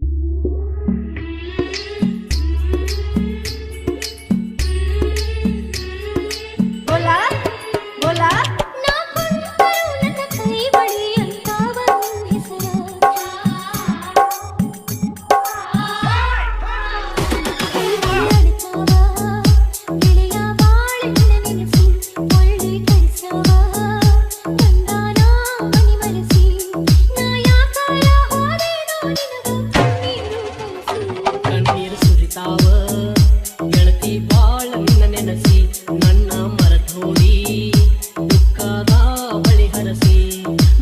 you. ಸಿಗ್ತಾವ ಗೆಳತಿ ಬಾಳ ನಿನ್ನ ನೆನಸಿ ನನ್ನ ಮರಥೋಡಿ ಬಳಿ ಹರಸಿ.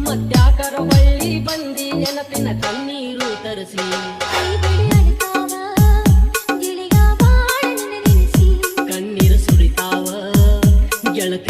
ಮತ್ಯಾಕರ ಬಳ್ಳಿ ಬಂದಿ ನೆನಪಿನ ಕಣ್ಣೀರು ಸುರಿತಾವ. ಗೆಳತಿ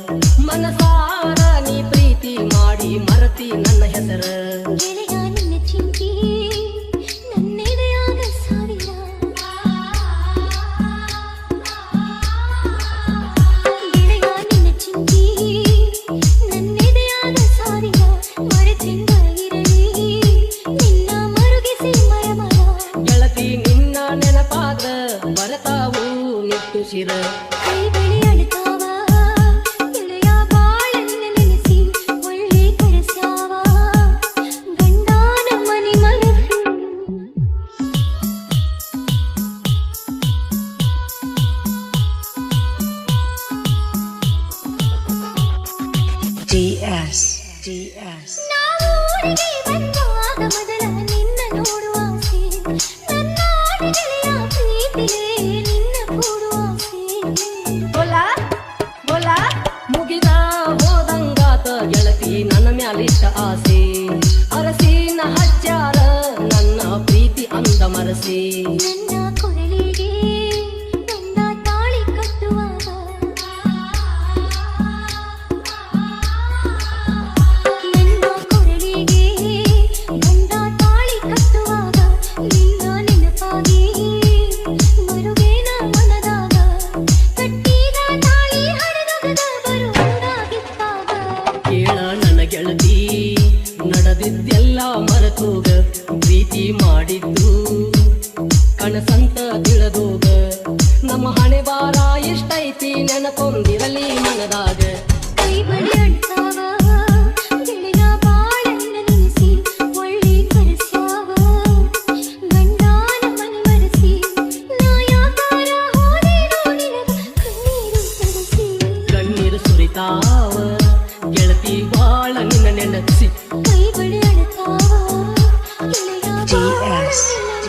ಆದ ಬರತಾವು ಎತ್ತು ಶಿರ ಡಿಎಸ್ ಡಿಎಸ್ ನಾವು ಬಂದು ಆಗ ಮೊದಲ ಮರಸಿ ನ ಹಚ್ಚಾರ ನನ್ನ ಪ್ರೀತಿ ಅಂದ ಮರಸಿ. ಮರತೋಗ ಪ್ರೀತಿ ಮಾಡಿದ್ದು. ಕನಸಂತ ತಿಳಿದೋಗ ನಮ್ಮ ಹಣೆ ಬಾರ ಎಷ್ಟೈತಿ ನೆನಪೊಂದಿರಲಿ ಮನದಾಗ Yes.